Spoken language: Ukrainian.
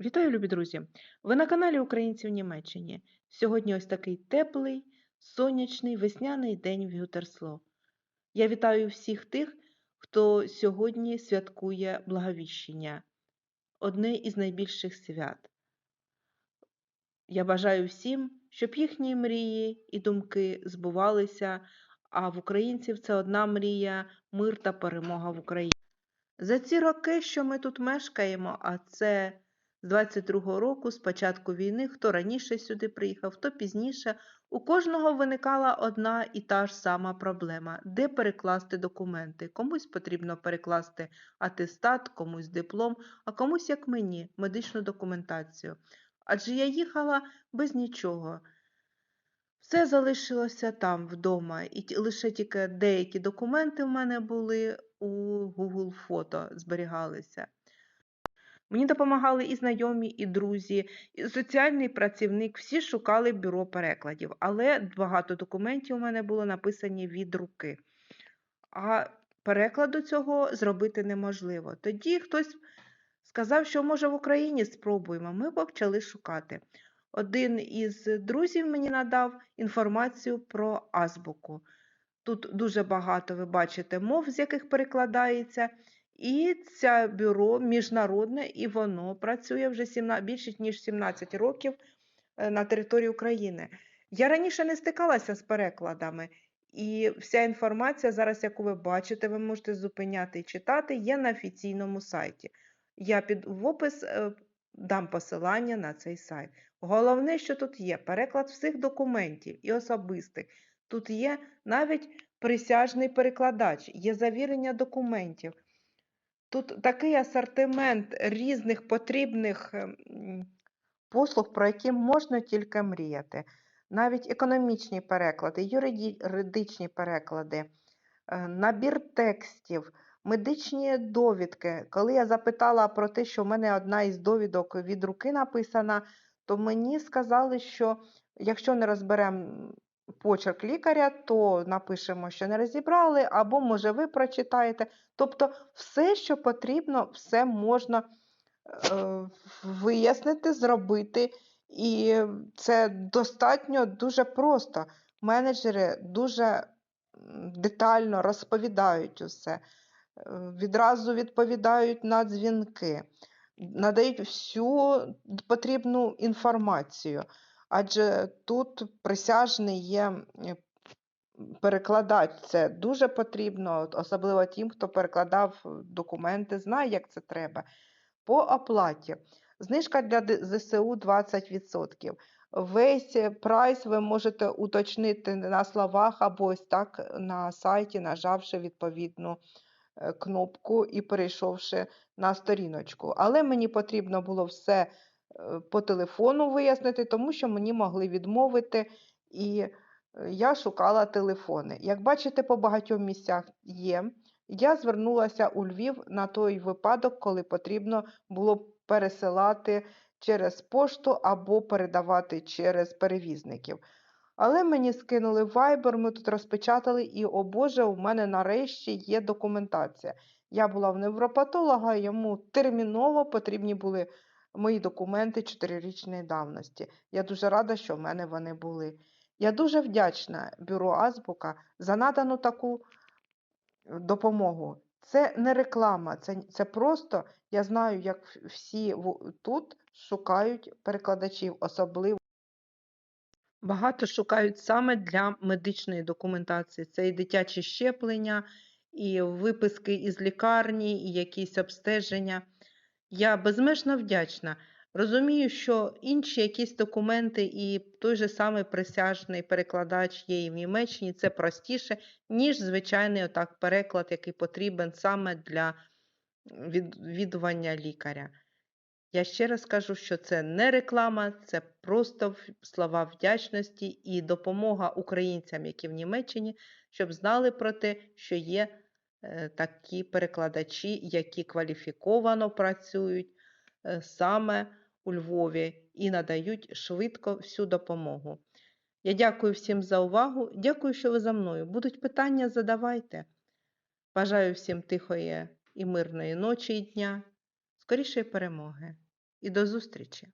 Вітаю, любі друзі! Ви на каналі Українці в Німеччині. Сьогодні ось такий теплий, сонячний, весняний день в Гютерсло. Я вітаю всіх тих, хто сьогодні святкує Благовіщення, одне із найбільших свят. Я бажаю всім, щоб їхні мрії і думки збувалися, а в українців це одна мрія мир та перемога в Україні. За ці роки, що ми тут мешкаємо, а це з 22-го року, з початку війни, хто раніше сюди приїхав, хто пізніше, у кожного виникала одна і та ж сама проблема: де перекласти документи. Комусь потрібно перекласти атестат, комусь диплом, а комусь, як мені, медичну документацію. Адже я їхала без нічого. Все залишилося там, вдома, і лише тільки деякі документи в мене були у Google фото зберігалися. Мені допомагали і знайомі, і друзі, і соціальний працівник. Всі шукали бюро перекладів, але багато документів у мене було написані від руки. А перекладу цього зробити неможливо. Тоді хтось сказав, що може в Україні спробуємо. Ми почали шукати. Один із друзів мені надав інформацію про азбуку. Тут дуже багато ви бачите мов, з яких перекладається. І це бюро міжнародне, і воно працює вже 17, більше ніж 17 років е, на території України. Я раніше не стикалася з перекладами, і вся інформація, зараз, яку ви бачите, ви можете зупиняти і читати, є на офіційному сайті. Я під в опис е, дам посилання на цей сайт. Головне, що тут є переклад всіх документів і особистих. Тут є навіть присяжний перекладач, є завірення документів. Тут такий асортимент різних потрібних ем, послуг, про які можна тільки мріяти. Навіть економічні переклади, юридичні переклади, е, набір текстів, медичні довідки. Коли я запитала про те, що в мене одна із довідок від руки написана, то мені сказали, що якщо не розберемо почерк лікаря, то напишемо, що не розібрали, або, може, ви прочитаєте. Тобто, все, що потрібно, все можна е, вияснити, зробити. І це достатньо дуже просто. Менеджери дуже детально розповідають усе, е, відразу відповідають на дзвінки, надають всю потрібну інформацію. Адже тут присяжний є е, перекладач. Це дуже потрібно, особливо тим, хто перекладав документи, знає, як це треба. По оплаті. Знижка для ЗСУ 20%. Весь е, прайс ви можете уточнити на словах або ось так на сайті, нажавши відповідну е, кнопку і перейшовши на сторіночку. Але мені потрібно було все е, по телефону вияснити, тому що мені могли відмовити, і е, я шукала телефони. Як бачите, по багатьом місцях є. Я звернулася у Львів на той випадок, коли потрібно було пересилати через пошту або передавати через перевізників. Але мені скинули Viber, ми тут розпечатали, і, о Боже, у мене нарешті є документація. Я була в невропатолога, йому терміново потрібні були мої документи чотирирічної давності. Я дуже рада, що в мене вони були. Я дуже вдячна бюро Азбука за надану таку е, допомогу. Це не реклама, це, це просто я знаю, як всі тут шукають перекладачів, особливо. Багато шукають саме для медичної документації. Це і дитячі щеплення, і виписки із лікарні, і якісь обстеження. Я безмежно вдячна. Розумію, що інші якісь документи і той же самий присяжний перекладач є і в Німеччині, це простіше, ніж звичайний отак переклад, який потрібен саме для відвідування лікаря. Я ще раз кажу, що це не реклама, це просто слова вдячності і допомога українцям, які в Німеччині, щоб знали про те, що є такі перекладачі, які кваліфіковано працюють е, саме у Львові і надають швидко всю допомогу. Я дякую всім за увагу. Дякую, що ви за мною. Будуть питання, задавайте. Бажаю всім тихої і мирної ночі і дня, скорішої перемоги. і до зустрічі!